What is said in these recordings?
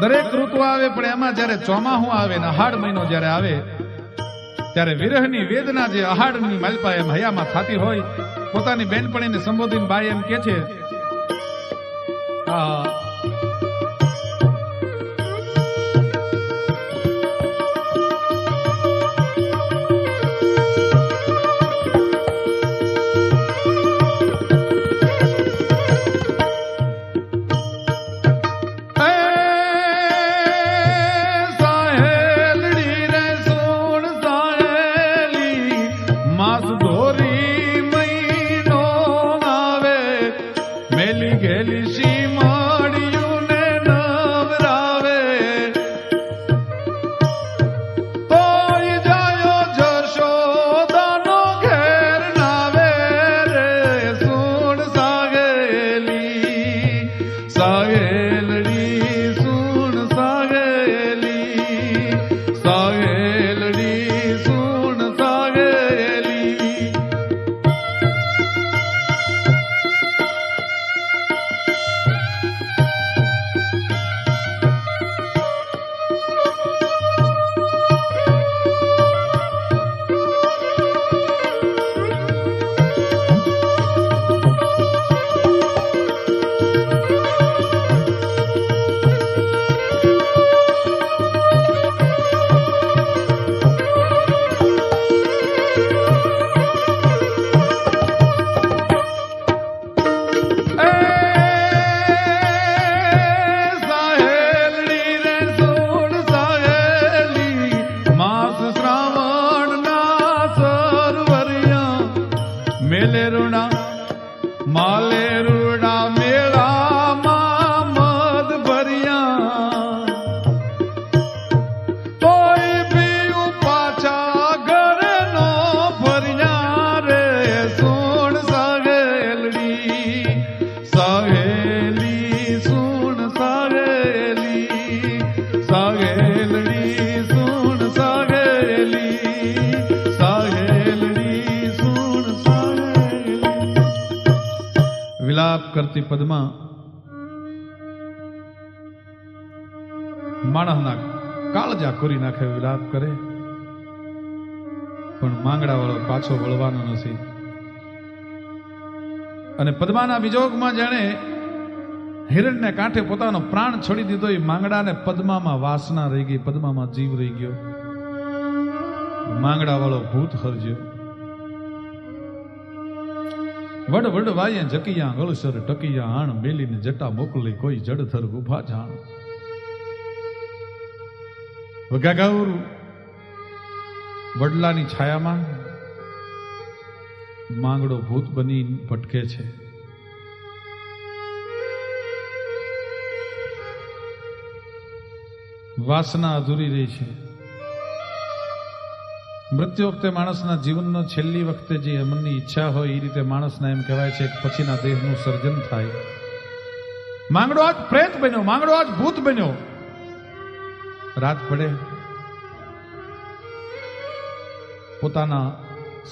દરેક ઋતુ આવે, પણ એમાં જ્યારે ચોમાહું આવે ને અહાડ મહિનો જ્યારે આવે, ત્યારે વિરહની વેદના જે અહાડની માલપા એમ હયામાં થતી હોય, પોતાની બેનપણીને સંબોધીને બાઈ એમ કે છે, આ માસ ધોરી કરતી પદમાં માણસના કાળજા કોરી નાખે વિલાપ કરે. પણ માંગડા વાળો પાછો વળવાનો નથી. અને પદ્માના વિજોગમાં જેણે હિરણને કાંઠે પોતાનો પ્રાણ છોડી દીધો, એ માંગડાને પદ્મામાં વાસના રહી ગઈ, પદ્મામાં જીવ રહી ગયો. માંગડા વાળો ભૂત હરજ્યો. વડ વડ વાયે જકિયા, ગળસર ટકિયા, આણ મેલીને જટા મોકલી કોઈ જડથર ઊભા જાણ. વગાગાઉર વડલાની છાયામાં માંગડો ભૂત બની ભટકે છે. વાસના અધૂરી રહી છે. મૃત્યુ વખતે માણસના જીવનનો છેલ્લી વખતે જે મનની ઈચ્છા હોય એ રીતે માણસના એમ કહેવાય છે કે પછીના દેહનું સર્જન થાય. માંગડો આજ પ્રેત બન્યો, માંગડો આજ ભૂત બન્યો. રાત પડે. પોતાના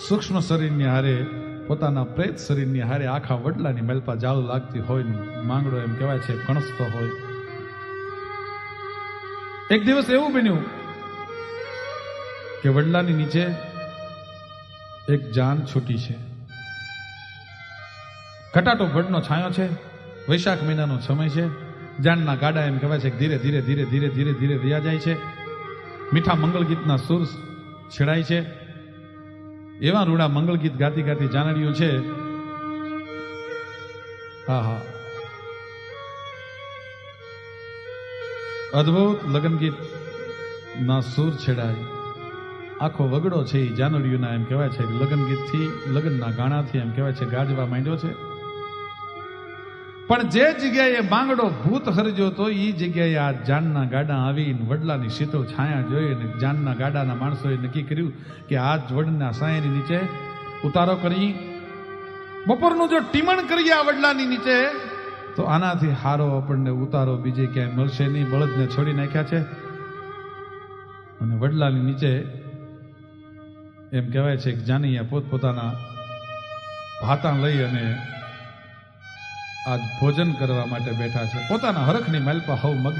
સૂક્ષ્મ શરીરની હારે, પોતાના પ્રેત શરીરની હારે આખા વડલાની મેલપા જાળ લાગતી હોય માંગડો એમ કહેવાય છે, કણસતો હોય. એક દિવસ એવું બન્યું કે વડલાની નીચે એક જાન છૂટી છે. કટાટો ભડનો છાંયો છે, વૈશાખ મહિનાનો સમય છે, જાનના ગાડા એમ કહેવાય છે ધીરે ધીરે ધીરે ધીરે ધીરે ધીરે રહ્યા જાય છે. મીઠા મંગળ ગીતના સુર છેડાય છે. એવા રૂડા મંગળ ગીત ગાતી ગાતી જાનડીઓ છે. હા હા અદ્ભુત લગ્ન ગીત ના સુર છેડાય. આખો વગડો છે એ જાનડીઓના એમ કહેવાય છે, લગ્ન ગીતથી, લગ્નના ગાણાથી એમ કહેવાય છે, ગાજવા માંડ્યો છે. પણ જે જગ્યાએ બાંગડો ભૂત હરજો તો એ જગ્યાએ આ જાનના ગાડા આવીને વડલાની શીતળ છાયા જોઈ અને જાનના ગાડાના માણસોએ નક્કી કર્યું કે આ જ વડના સાયાની નીચે ઉતારો કરી. બપોરનું જો ટીમણ કરીએ આ વડલાની નીચે, તો આનાથી હારો આપણને ઉતારો બીજે ક્યાંય મળશે નહીં, બળદને છોડી નાખ્યા છે. અને વડલાની નીચે એમ કહેવાય છે કે જાનૈયા પોતપોતાના ભાતા લઈ અને આજ ભોજન કરવા માટે બેઠા છે. પોતાના હરખની માલપા હવ મગ્ન